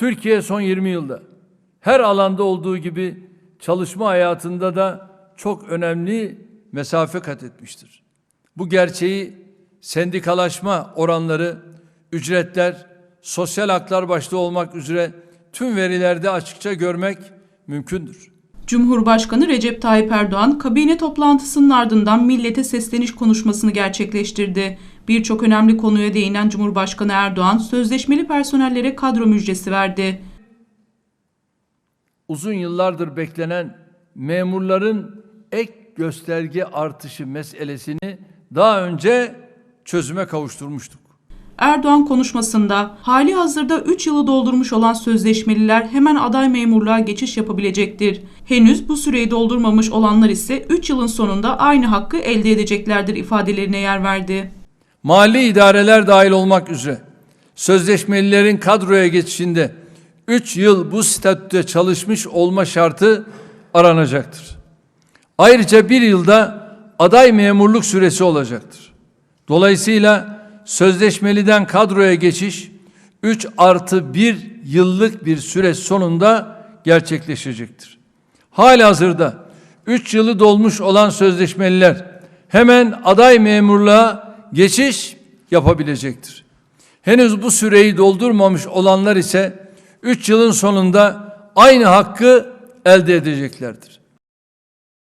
Türkiye son 20 yılda her alanda olduğu gibi çalışma hayatında da çok önemli mesafe kat etmiştir. Bu gerçeği sendikalaşma oranları, ücretler, sosyal haklar başta olmak üzere tüm verilerde açıkça görmek mümkündür. Cumhurbaşkanı Recep Tayyip Erdoğan kabine toplantısının ardından millete sesleniş konuşmasını gerçekleştirdi. Birçok önemli konuya değinen Cumhurbaşkanı Erdoğan sözleşmeli personellere kadro müjdesi verdi. Uzun yıllardır beklenen memurların ek gösterge artışı meselesini daha önce çözüme kavuşturmuştuk. Erdoğan konuşmasında hali hazırda 3 yılı doldurmuş olan sözleşmeliler hemen aday memurluğa geçiş yapabilecektir. Henüz bu süreyi doldurmamış olanlar ise 3 yılın sonunda aynı hakkı elde edeceklerdir ifadelerine yer verdi. Mali idareler dahil olmak üzere sözleşmelilerin kadroya geçişinde 3 yıl bu statüde çalışmış olma şartı aranacaktır. Ayrıca bir yılda aday memurluk süresi olacaktır. Dolayısıyla sözleşmeliden kadroya geçiş 3 artı 1 yıllık bir süre sonunda gerçekleşecektir. Halihazırda 3 yılı dolmuş olan sözleşmeliler hemen aday memurluğa geçiş yapabilecektir. Henüz bu süreyi doldurmamış olanlar ise 3 yılın sonunda aynı hakkı elde edeceklerdir.